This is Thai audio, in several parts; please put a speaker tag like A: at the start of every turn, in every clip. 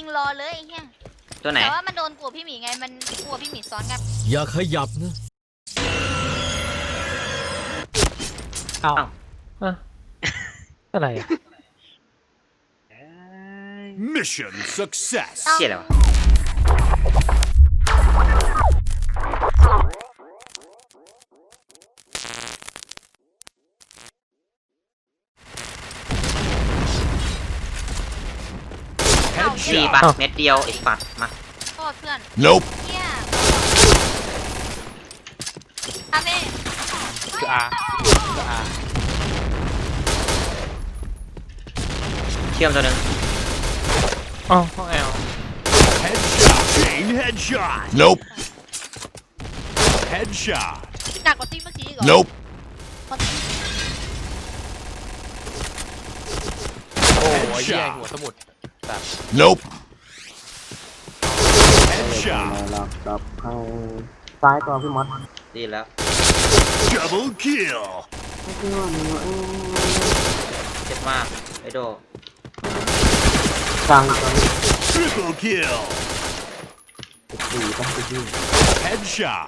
A: ยิงรอเลยไอ้เหี้ย
B: ตัวไหน
A: แต่ว่ามันโดนกลัวพี่หมีไงมันกลัวพี่หมีซ้อนกัน
C: อย่าขยับนะ
D: เอา
B: เอ้า
D: อะอะไรอะ
E: Mission success.
B: เชี่ยอะไรวะ สี่ปะ
E: Headshot.
B: เม็ดเดียวไอ้ปัดมา
A: โทษเพื่อน
E: Nope.
A: เนี่ยทำเอง
D: คืออาคืออา
B: เชื่อมตัวหนึ่ง
D: อ๋อห้องแอล
E: Headshot. Chain headshot. Nope. Headshot.
A: หนักกว่าที่เมื่อกี้อีกเหรอ
E: Nope.
D: โอ้ยเหี้ยหัวสมุด
E: Nope.
F: ไม่
E: Headshot.
F: หรอกกลับเข้าซ้ายตัวพี่มด
B: ดีแล้ว
E: Double kill.
B: เจ็บมากไอโด
F: กลางตัวนี้
E: Triple kill.
F: สิบสี่ต้องสิบสี่
E: Headshot.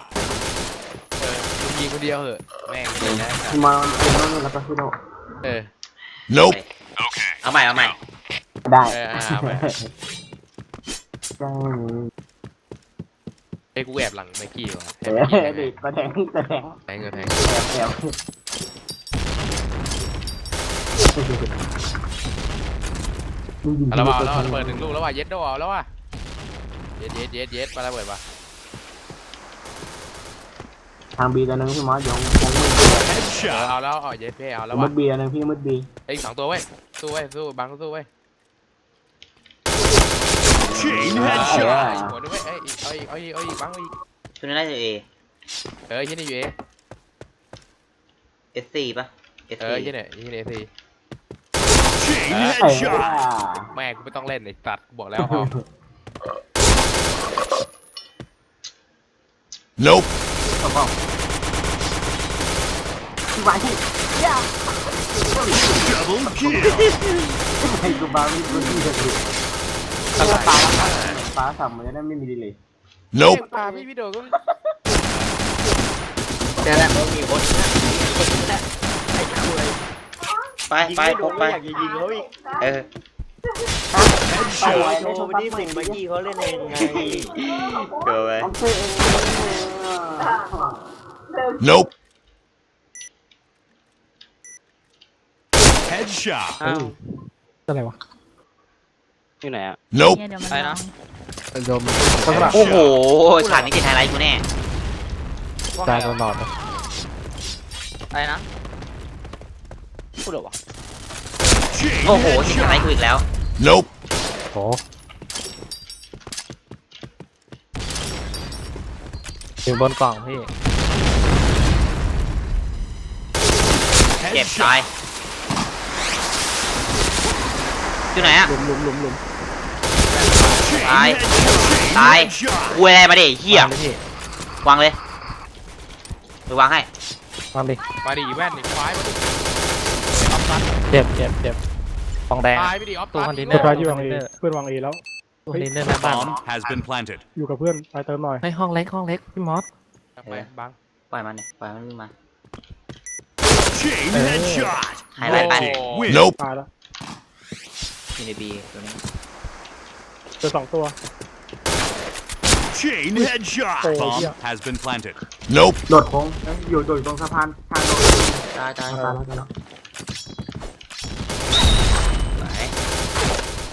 D: เออมึงยิงคนเดียวเหอะ แม่งเลยนะ
F: พี่มดพี่มดนี่แล้วก็พี่โด
D: เออ
E: Nope.
B: เอาใหม่เอาใหม่
F: ได้
D: เออเอาไป
F: ใช่
D: ไอ้ยกูแอบหลังไมค์กี้ว่ะ
F: เอ
D: แอบไมค์กี้
F: อ
D: ได้ไหม
F: ดิกระแทงกระแทง
D: แทงเงินแทง
F: แอบแอบมึงยิง
D: เอาแล้วว่ะเอาแล้วว่ะระเบิดหนึ่งลูกแล้วว่ะเย็ดโดเอาแล้วว่ะเย็ดเย็ดเย็ดเย็ดปาระเบิดว่ะ
F: ทางบีตัวนึงพี่มดยงยงมืด
D: เออ
E: Headshot.
D: เอาแล้วเอาเย็ดเพ่เอาแล้ว
F: มื
D: ว่ะ
F: ดบีตัวนึงพี่มืดบี
D: ไอ้ยสองตัวเว้ยสู้เว้ยสู้บังสู้เว้ย
E: Chain
D: เอา
E: headshot.
D: อีกหัวนึงเว้ยเอ้ยเอาอีกเอาอีกเอาอีกบังเอาอีก
B: ตัวนี้น่าจะเอ
D: เออยี่นี่อยู่เอ
B: เอสสี่ปะเอส
D: เออ
B: สี่
D: ยี่นี่ยี่นี่สิ
E: Chain
F: เออ
E: headshot.
D: แม่กูไม่ต้องเล่นไอ้สัตว์กูบอกแล้วเอา
E: Nope.
F: พี่ไว้ที่
E: Double kill.
F: ไอ้กูบ้าไม่กูที่จะดู
D: อะไร
F: ฟ้าฟ้าสั่งมันจะได้ไม่มีดีเลย
E: Nope.
D: ปาพี่วิดีโอก็
B: เดี๋ยวแหละมีคนไปไปพกไป
G: อยากจะยิงเขาอีก
B: เออ
G: ไว้
E: Headshot.
G: โชว์ไปที่สิ่งเมื่อกี้เขาเล่นเองไง
B: เกิดไป
F: เอาเพื่อนเอง
E: Nope. Headshot.
D: อะไรวะ
G: อยู่ไหนอะ
E: Nope.
A: เนี่ยเดี๋ยวมัน
G: ไปนะ
D: โดม
B: โอ้โหฉากนี้ติดไฮไลท์กูแน่
D: ตายตลอด
G: อะไรนะพูดเหรอวะ
E: Chain
B: โอ้โหติดไฮไล
E: headshot.
B: ท์กูอีกแล้ว
E: Nope.
D: โอ้อยู่บนกล่องพี่
B: เจ็บตาย
E: Headshot.
B: อยู่ไหนอะ
F: หลุมหลุมหลุมหลุม
E: Chain
B: Bye.
E: headshot.
B: Bye.
E: Chain headshot.
B: กูอะไรมาดิเฮียวา
D: งเลยพี่
B: วางเลยหรือวางให้
D: วางดิมาดิอีแว่นดิควายมาดิออฟตัดเจ็บเจ็บเจ็บฟองแดง ตายไปดิออฟตัดตู้คอนเทนเนอร์
H: เพื่อนวางเอเพื่อนวางเอแล้ว
D: ตู้คอนเทนเนอร์หน้าบ้าน
E: Bomb has been planted.
H: อยู่กับเพื่อนไปเติมหน่อย
D: ให้ห้องเล็กห้องเล็กพี่มอส ไปบัง
B: ปล่อยมันเนี่ยปล่อยมันวิ่งมา
E: Chain
H: Hey.
E: headshot.
B: ไฮไลท์ไป
E: Red team win.
F: Nope.
H: ตายแล้ว
B: อยู่ในบีตัวนี้
H: เจอสองตัว
E: Chain headshot.
H: Oh,
E: Bomb
H: yeah.
E: has been planted. Nope.
F: โดดโค้งอยู่โดดอยู่ตรงสะพานทางโดด
B: ตายตาย
F: ตายแล้วตายแล้ว
B: ไหน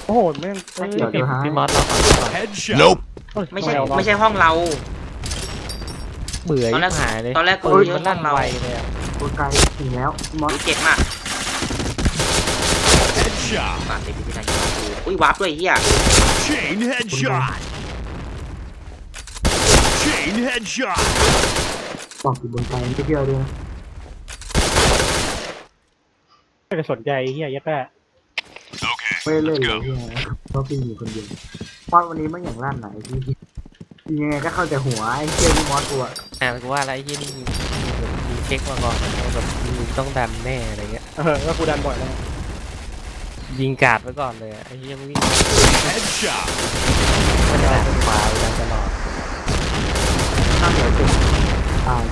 H: โอ้โหแม่ง
F: ไม่เกี่ยวเดี๋ยวหา
D: พี่มอสเรา
E: Headshot. Nope.
H: เอ้ย
B: ไม่ใช่
H: เอาวะ
B: ไม่ใช่ห้องเรา
D: เบื่อ
B: ตอนแรก
D: หายเลย
B: ตอนแรกกู
D: ปืน
B: เย
D: มัน
B: อะห้
D: ลั่
B: อนงเรา
D: ไวเลยอะ
F: โคตรไกลถึงแล้วมอส
B: อุ้ยเจ็บมาก
E: Headshot.
B: ปาดติดที่ทางยิงกูอุ้ยวาร์ปด้วยเฮีย
E: Chain headshot. Chain headshot.
F: บอกอยู่บนไกลไม่เที่ยวด้วยนะ
H: ไม่ได้สนใจไอ้เฮียยัดแป้
F: ไม่ได้เล่นเลยที่ไหนเพราะพี่อยู่คนเดียวเพราะวันนี้ไม่อย่างลั่นไหนพี่ยังไงก็เข้าแต่หัวไอ้เชี่ยพี่มอสตัว
D: อ่ากูว่าอะไรที่นี่มีมีเช็คมาก่อนนะว่าแบบมึงต้องดันแน่อะไรเงี้ย
H: เออก็กูดันบ่อยแล้ว
D: ยิงกาดไว้ก่อนเลยอะไอ้เหี้ยไม่วิ่ง
E: Headshot.
H: ไม่ได้เป็นขวาดังตลอด
F: ข้ามเหนือตึกตาย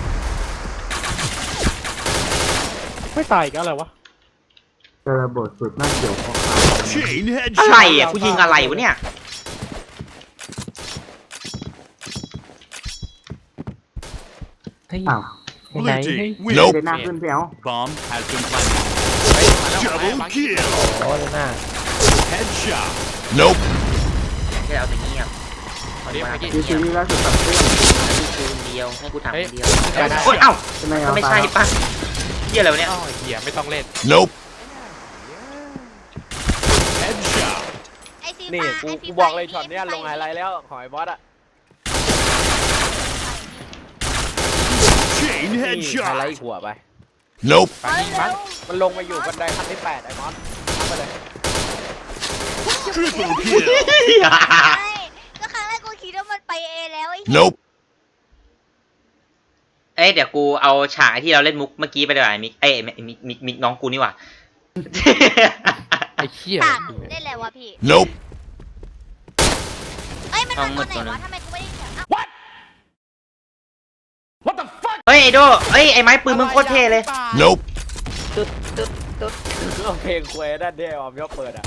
H: ไม่ตายอีกแล้วอะไรวะ
F: เจอระเบิดสุดน่าเกี่ยวข้อง
E: Chain
B: อะไร
E: headshot.
B: อะกูยิงอะไรวะเนี่ย
D: เฮ้ย
F: อ้าว
D: ไหน
E: Blue
D: เฮ้ย
E: team win.
F: เดนหน้าขึ้นเพียว
E: Bomb has been planted.
D: เฮ้ยมาแล้วมาแล้ว
E: Double
D: บางที
E: kill.
D: โอ้ยหน้า
E: Headshot.
B: แค่เอาแต่เงียบ
D: มาดิมาดิ
F: ดีซีรีส์ล่าสุดตัดเสื้อ
B: ให้กูคนเดียวให้กูทำ
D: เฮ้
B: ค
D: ย
B: นเดียว
D: ได้ได้
B: โอ๊ยเอ้า
F: ใช่ไหม
B: ก็ไม่ใช่ปะเหี้ยอะไรวะเนี่ย
D: อ้าวเหี้ยไม่ต้องเล่น
E: Nope. Headshot.
A: ไอซี
C: นี่
A: ฟ้า
C: กู
A: ไอซี
C: กู
A: ฟ้า
C: บอกเลยช็อตเนี้ยลงไฮไลท์แล้วของไอ้บอสอะ
E: Chain
C: นี่ไฮไล
E: headshot.
C: ท์หัวไป
E: Nope.
D: ไปยิงมัน
C: มันลงมาอยู่บันไดขั้นที่แปดไอ้มอสทำไปเลย
E: Triple kill.
A: ใช่ก็ครั้งแรกกูคิดว่ามันไปเอแล้วไอ้
E: Nope.
B: เอ้ยเดี๋ยวกูเอาฉากที่เราเล่นมุกเมื่อกี้ไปเลยว่ะไอ้มิกเอ้ยมิกมิกมิกมิกน้องกูนี่หว่า
D: ไอ้เหี้ย
A: ต่างเล่นอะไรวะพี่
E: Nope.
A: เอ้ยมัน
B: เอา
A: มา
B: หม
A: ตัว
B: ด
A: ไหน
B: ตัวนึ
A: วะ
B: ง
A: ทำไมกูไม่ได้เสียงอ้าว
B: เฮ้ ยไอโดเฮ้ยไอ้ไม้ปืนมึงโคตรเท่เลย
E: Nope.
C: เอาเพลงคุยด้านเดียวออมยกเปิดอะ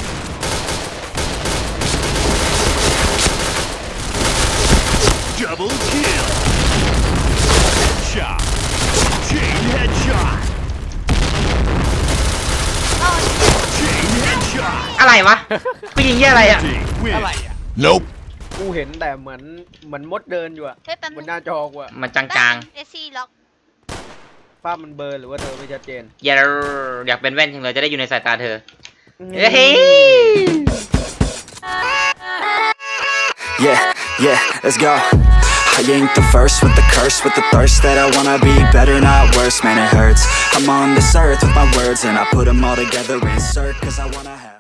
E: Double kill. Headshot. Chain headshot.
A: อ๋อ
E: Chain headshot.
B: อะไรวะกูยิงเหี้ยอะไรอะ
E: Team
D: อะไร
E: win.
D: อะ
E: Nope.
C: กูเห็นแต่เหมือนเหมือนมดเดินอยู่อะ
A: เฮ้ยแป๊บบนึ
C: น
A: ง
C: หน้าจอกูอะ
B: มันจาง
A: เอซี่ล็อก
C: ภาพมันเบลอหรือว่าเธอไม่ชัดเจน
B: ๆอย่าอยากเป็นแว่นจังเลยจะได้อยู่ในสายตาเธอเฮ้ย
I: Yeah, yeah, let's go. I ain't the first with the curse, with the thirst that I wanna be better, not worse. Man, it hurts. I'm on this earth with my words, and I put them all together, insert, cause I wanna have.